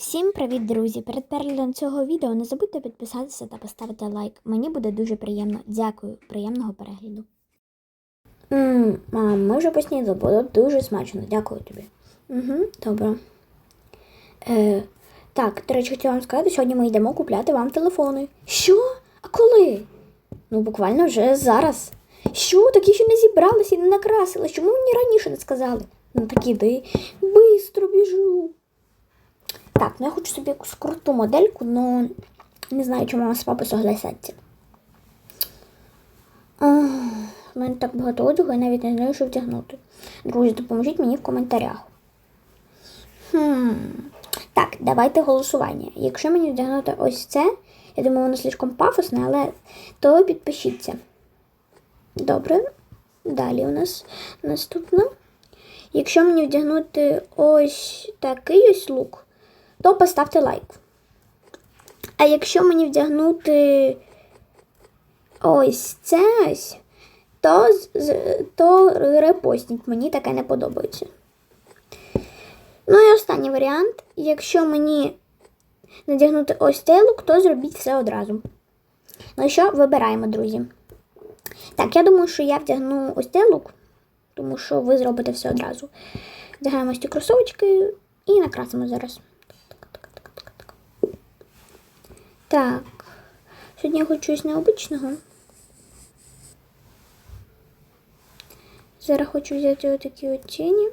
Всім привіт, друзі! Перед переглядом цього відео не забудьте підписатися та поставити лайк. Мені буде дуже приємно. Дякую, приємного перегляду. Ммм, мам, ми вже поснідали, було дуже смачно. Дякую тобі. Угу, добре. Е, так, до речі, хотіла вам сказати, сьогодні ми йдемо купляти вам телефони. Що? А коли? Ну, буквально вже зараз. Що? Такі ще не зібралися і не накрасили. Чому мені раніше не сказали? Ну так іди, бистро біжу. Так, ну я хочу собі якусь круту модельку, але не знаю, чому мама з папою согласяться. У мене так багато одягу, я навіть не знаю, що вдягнути. Друзі, допоможіть мені в коментарях. Хм. Так, давайте голосування. Якщо мені вдягнути ось це, я думаю, воно слишком пафосне, але то підпишіться. Добре. Далі у нас наступно. Якщо мені вдягнути ось такий ось лук, то поставте лайк. А якщо мені вдягнути ось це ось, то, то репостіть, мені таке не подобається. Ну і останній варіант. Якщо мені надягнути ось цей лук, то зробіть все одразу. Ну що, вибираємо, друзі. Так, я думаю, що я вдягну ось цей лук, тому що ви зробите все одразу. Вдягаємо ці кросовочки і накрасимо зараз. Так. Сьогодні я хочу щось необичного. Зараз хочу взяти отакі от тіні.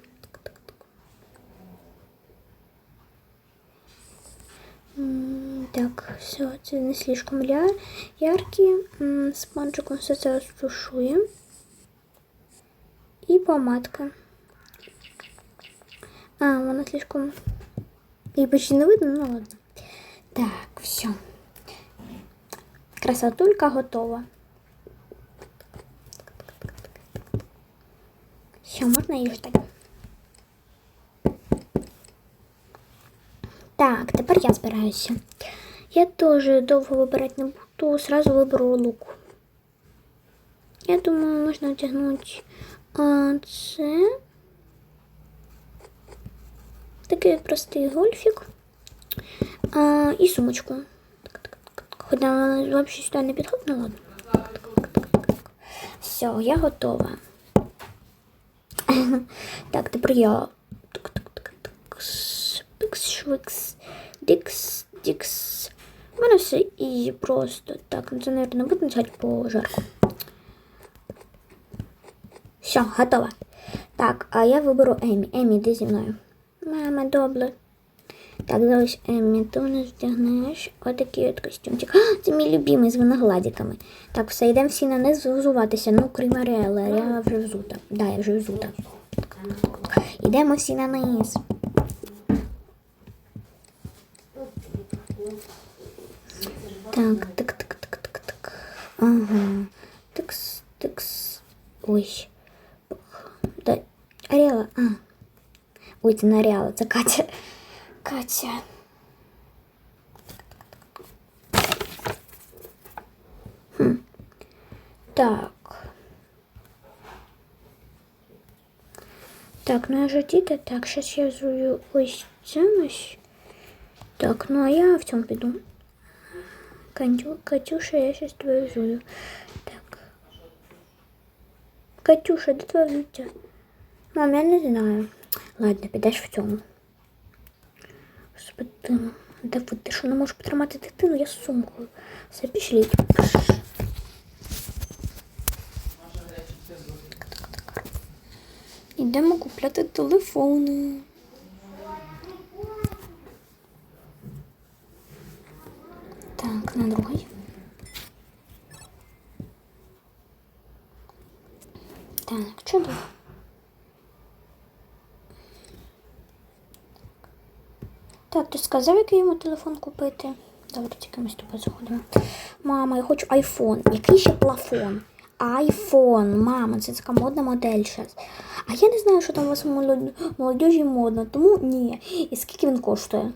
М, Так, все, це не слишком ля... яркі. М, Спонжиком все це розтушуємо. І помадка. А, вона слишком... Її почти не видно, ну ладно. Так, все. Красотулька готова. Все, можна її ждати. Так, тепер я збираюся. Я теж довго вибирати не буду, сразу виберу лук. Я думаю, можна одягнути а, це. Такий простий гольфік. А, і сумочку. Хоча вона взагалі сюди не підходить, ну ладно. Все, я готова. Так, тепер я. Швикс, дикс, дикс. У мене все ізі просто. Так, ну це, мабуть, не буде начать по жарку. Все, готова. Так, а я виберу Емі. Емі, йди зі мною. Мама, добре. Так, дивись, Еммі, ти нас вдягнеш отакий от костюмчик. А, це мій любимий з виноградиками. Так, все, йдемо всі на низ взуватися. Ну, крім Аріела, я вже взута. Да, я вже взута. Йдемо всі на низ. Так, так, так, так, так, так. Ага. Тикс, тикс. Ой. Да. Аріела, а. Ой, це не Аріела, це Катя. Катя. Хм. Так. Так, ну я ж діти. Так, зараз я зрую ось цим ось. Так, ну а я в цьому піду. Катю, Катюша, я сейчас твою зую. Так. Катюша, де твоє взуття? Мам, я не знаю. Ладно, підеш в цьому. Господи, Давид, ти що не можеш потримати дитину? Я з сумкою. Все, пішліть. Ідемо купляти телефони. Так, на другий. Так, чудово. Так, ти сказав, який йому телефон купити? Добре, тільки ми з тобою заходимо. Мама, я хочу айфон. Який ще плафон? Айфон, мама, це така модна модель зараз. А я не знаю, що там у вас молод... молодіжі модно, тому ні. І скільки він коштує?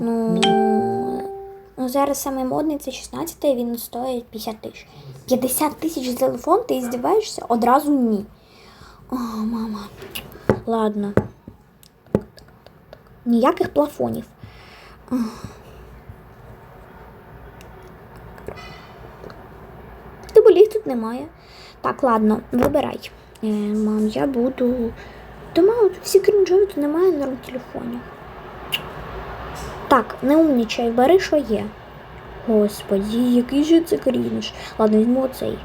Ну, ну зараз саме модний це 16 і він стоїть 50 тисяч. 50 тисяч за телефон, ти здиваєшся? Одразу ні. О, мама. Ладно. Ніяких плафонів. Їх тут немає. Так, ладно, вибирай. Е, мам, я буду. Та мало, тут всі крінжові, тут немає на телефонів. Так, не умнічай, бери, що є. Господі, який же це крінж. Ладно, візьму оцей.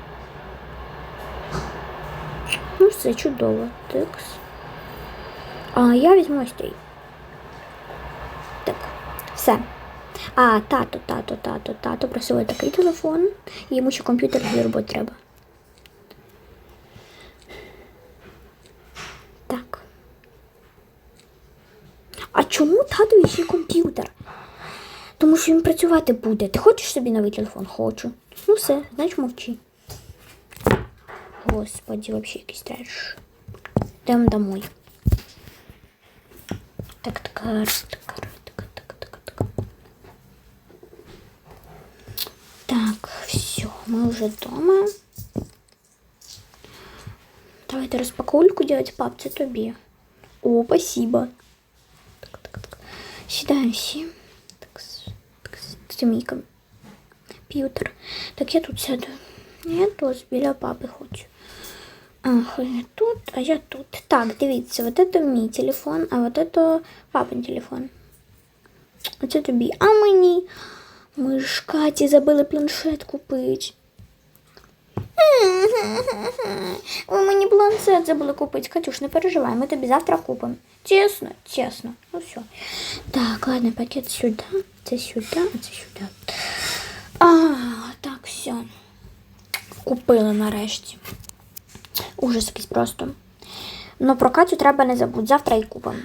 Ну, все чудово. Тикс. А я візьму ось цей. Все. А, тато, тато, тато, тато просили такий телефон. Йому ще комп'ютер для роботи треба. Так. А чому татові ще комп'ютер? Тому що він працювати буде. Ти хочеш собі новий телефон? Хочу. Ну все, значить мовчи. Господи, вообще якийсь треш. Йдемо домой. Так, так, так, так, мы уже дома. Давайте распаковку делать, пап, це тобі. О, спасибо. Так, так, так. Сідаємо всі. Так, с- так, с- це мій комп'ютер. Так, я тут сяду. Я тут біля папи хочу. Ах, я тут, а я тут. Так, дивіться, вот это мій телефон, а вот это папин телефон. Оце тобі. А мені. Ми ж Каті забили планшет купити. Ви мені планшет забули купити. Катюш, не переживай, ми тобі завтра купимо. Чесно, чесно. Ну все. Так, ладно, пакет сюди, це сюди, а це сюди. А, так, все. Купили нарешті. Ужас якийсь просто. Ну про Катю треба не забудь, завтра і купимо.